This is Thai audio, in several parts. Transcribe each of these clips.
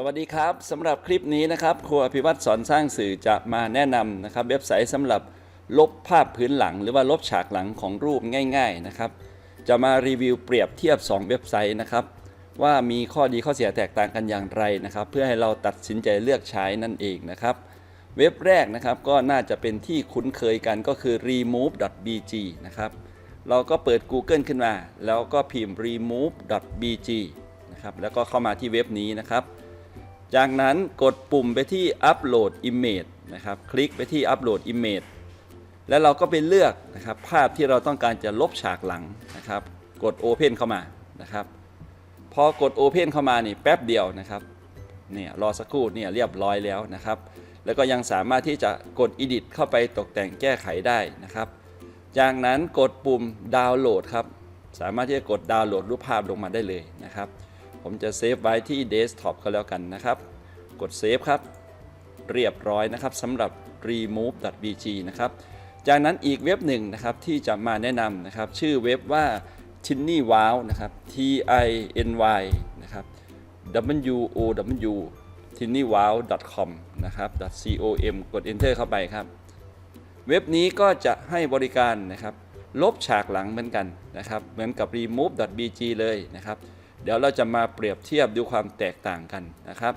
สวัสดีครับสำหรับคลิปนี้นะครับครูอภิวัตรสอนสร้างสื่อจะมาแนะนำนะครับ เว็บไซต์สำหรับลบภาพพื้นหลัง หรือว่าลบฉากหลังของรูปง่าย ๆนะครับ จะมารีวิวเปรียบเทียบ 2 เว็บไซต์นะครับ ว่ามีข้อดีข้อเสียแตกต่างกันอย่างไรนะครับ เพื่อให้เราตัดสินใจเลือกใช้นั่นเองนะครับ เว็บแรกนะครับก็น่าจะเป็นที่คุ้นเคยกันก็คือ remove.bg นะครับเราก็เปิด Google ขึ้นมา แล้วก็พิมพ์ remove.bg นะครับแล้วก็เข้ามาที่เว็บนี้นะครับ จากนั้นกดปุ่มไปที่ Upload Image นะครับ คลิกไปที่ Upload Image แล้วเราก็ไปเลือกนะครับภาพที่เราต้องการจะลบฉากหลังนะครับ กด Open เข้ามานะครับ พอกด Open เข้ามานี่แป๊บเดียวนะครับเนี่ยรอสักครู่เนี่ยเรียบร้อยแล้วนะครับ แล้วก็ยังสามารถที่จะกด Edit เข้าไปตกแต่งแก้ไขได้นะครับ จากนั้นกดปุ่มดาวน์โหลดครับ สามารถที่จะกดดาวน์โหลดรูปภาพลงมาได้เลยนะครับ ผมจะเซฟไว้ที่เดสก์ท็อปก็แล้วกันนะครับ กดเซฟครับ เรียบร้อยนะครับสำหรับ remove.bg นะครับ จากนั้นอีกเว็บหนึ่งนะครับที่จะมาแนะนำนะครับ ชื่อเว็บว่า tinny wow นะครับ t i n y นะครับ w o w tinnywow.com นะครับ .com กด enter เข้าไปครับ เว็บนี้ก็จะให้บริการนะครับ ลบฉากหลังเหมือนกันนะครับ เหมือนกับ remove.bg เลยนะครับ ดี๋ยวเราจะมาเปรียบเทียบดูความแตกต่างกันนะครับ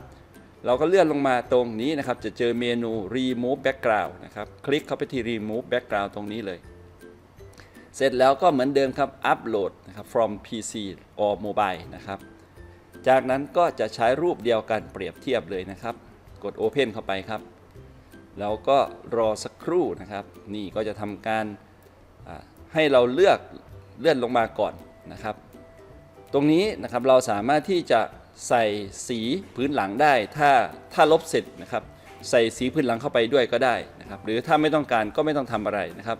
เราก็เลื่อนลงมาตรงนี้นะครับ จะเจอเมนู remove background นะครับ คลิกเข้าไปที่ remove background ตรงนี้เลย เสร็จแล้วก็เหมือนเดิมครับ upload นะครับ from PC or mobile นะครับ จากนั้นก็จะใช้รูปเดียวกันเปรียบเทียบเลยนะครับ กด open เข้าไปครับ แล้วก็รอสักครู่นะครับ นี่ก็จะทำการให้เราเลือกเลื่อนลงมาก่อนนะครับ ตรงนี้นะครับเราสามารถที่จะใส่สีพื้นหลังได้ ถ้าถ้าลบเสร็จนะครับใส่สีพื้นหลังเข้าไปด้วยก็ได้นะครับหรือถ้าไม่ต้องการก็ไม่ต้องทำอะไรนะครับ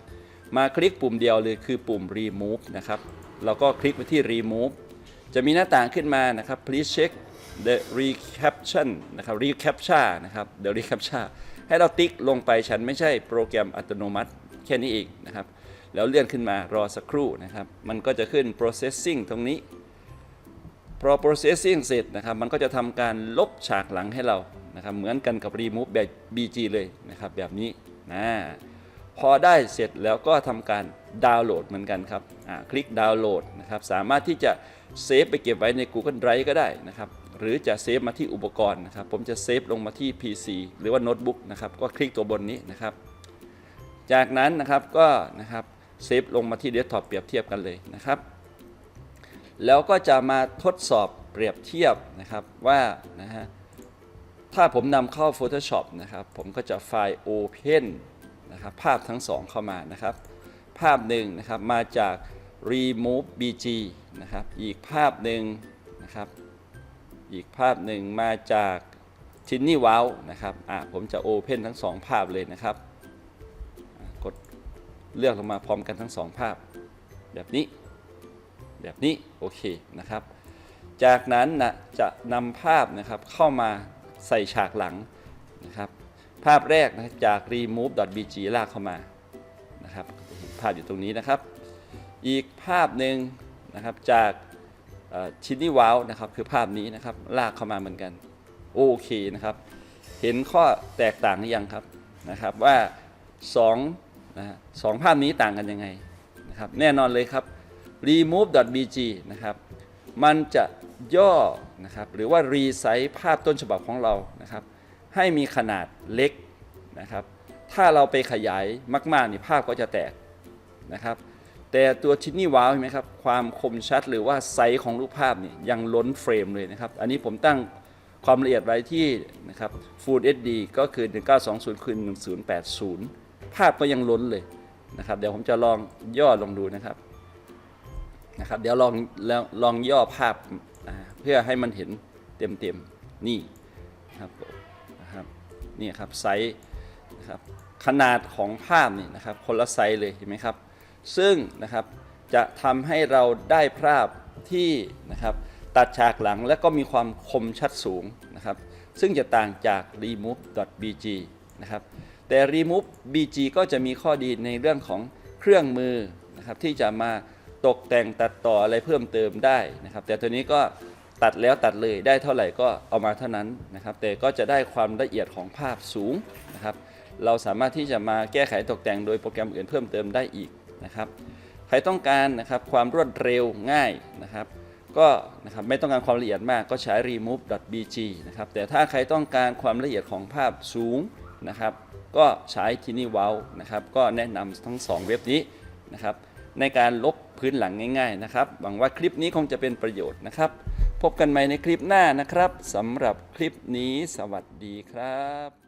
มาคลิกปุ่มเดียวเลยคือปุ่ม remove นะครับเราก็คลิกไปที่ remove จะมีหน้าต่างขึ้นมานะครับ please check the recaption นะครับ recaptcha นะครับ the recaptcha ให้เราติ๊กลงไปฉันไม่ใช่โปรแกรมอัตโนมัติแค่นี้เองนะครับ แล้วเลื่อนขึ้นมารอสักครู่นะครับ มันก็จะขึ้น processing ตรงนี้ พอ processing เสร็จนะครับมันก็จะทำการลบฉากหลังให้เรานะครับเหมือนกันกับ remove แบบ BG เลยนะครับแบบนี้นะพอได้เสร็จแล้วก็ทำการดาวน์โหลดเหมือนกันครับอ่าคลิกดาวน์โหลดนะครับสามารถที่จะเซฟไปเก็บไว้ใน Google Drive ก็ได้นะครับหรือจะเซฟมาที่อุปกรณ์นะครับผมจะเซฟลงมาที่ PC หรือว่าโน้ตบุ๊กนะครับก็คลิกตัวบนนี้นะครับจากนั้นนะครับก็นะครับเซฟลงมาที่เดสก์ท็อปเปรียบเทียบกันเลยนะครับ แล้วก็จะมาทดสอบเปรียบเทียบนะครับว่านะฮะถ้าผมนำเข้า Photoshop นะครับผมก็จะไฟล์ Open นะครับภาพทั้งสองเข้ามานะครับ ภาพหนึ่งนะครับมาจาก Remove BG นะครับอีกภาพหนึ่งนะครับอีกภาพหนึ่งมาจาก Tinny Wow นะครับอะผมจะ Open ทั้งสองภาพเลยนะครับกดเลือกลงมาพร้อมกันทั้งสองภาพ แบบนี้ แบบนี้โอเคนะครับ จากนั้นนะจะนำภาพนะครับเข้ามาใส่ฉากหลังนะครับ ภาพแรกนะจาก remove.bg ลากเข้ามานะครับภาพอยู่ตรงนี้นะครับ อีกภาพหนึ่งนะครับจากชินนี่ว้าวนะครับคือภาพนี้นะครับลากเข้ามาเหมือนกันโอเคนะครับ เห็นข้อแตกต่างหรือยังครับนะครับว่า2นะสองภาพนี้ต่างกันยังไงนะครับ แน่นอนเลยครับ remove.bg นะครับ มันจะย่อนะครับหรือว่ารีไซส์ภาพต้นฉบับของเรานะครับ ให้มีขนาดเล็กนะครับ ถ้าเราไปขยายมากๆนี่ภาพก็จะแตกนะครับ แต่ตัวชินนี่ว้าวเห็นไหมครับ ความคมชัดหรือว่าไซส์ของรูปภาพนี่ยังล้นเฟรมเลยนะครับ อันนี้ผมตั้งความละเอียดไว้ที่นะครับ Full HD ก็คือ 1920คูณ1080 ภาพก็ยังล้นเลยนะครับ เดี๋ยวผมจะลองย่อลองดูนะครับ นะครับ เดี๋ยวลองแล้วลองย่อภาพเพื่อให้มันเห็นเต็มๆนี่ครับนะครับนี่ครับไซส์นะครับขนาดของภาพนี่นะครับคนละไซส์เลยเห็นไหมครับ ซึ่งนะครับจะทำให้เราได้ภาพที่นะครับตัดฉากหลังและก็มีความคมชัดสูงนะครับ ซึ่งจะต่างจาก remove.bg นะครับแต่ remove bg ก็จะมีข้อดีในเรื่องของเครื่องมือนะครับที่จะมา ตกแต่งตัดต่ออะไรเพิ่มเติมได้นะครับ แต่ตัวนี้ก็ตัดแล้วตัดเลยได้เท่าไหร่ก็เอามาเท่านั้นนะครับ แต่ก็จะได้ความละเอียดของภาพสูงนะครับ เราสามารถที่จะมาแก้ไขตกแต่งโดยโปรแกรมอื่นเพิ่มเติมได้อีกนะครับ ใครต้องการนะครับความรวดเร็วง่ายนะครับ ก็นะครับไม่ต้องการความละเอียดมากก็ใช้ remove.bg นะครับ แต่ถ้าใครต้องการความละเอียดของภาพสูงนะครับ ก็ใช้ Tiny Wow นะครับ ก็แนะนำทั้ง 2 เว็บนี้นะครับ ในการลบพื้นหลังง่าย ๆ นะครับ หวังว่าคลิปนี้คงจะเป็นประโยชน์นะครับ พบกันใหม่ในคลิปหน้านะครับสำหรับคลิปนี้สวัสดีครับ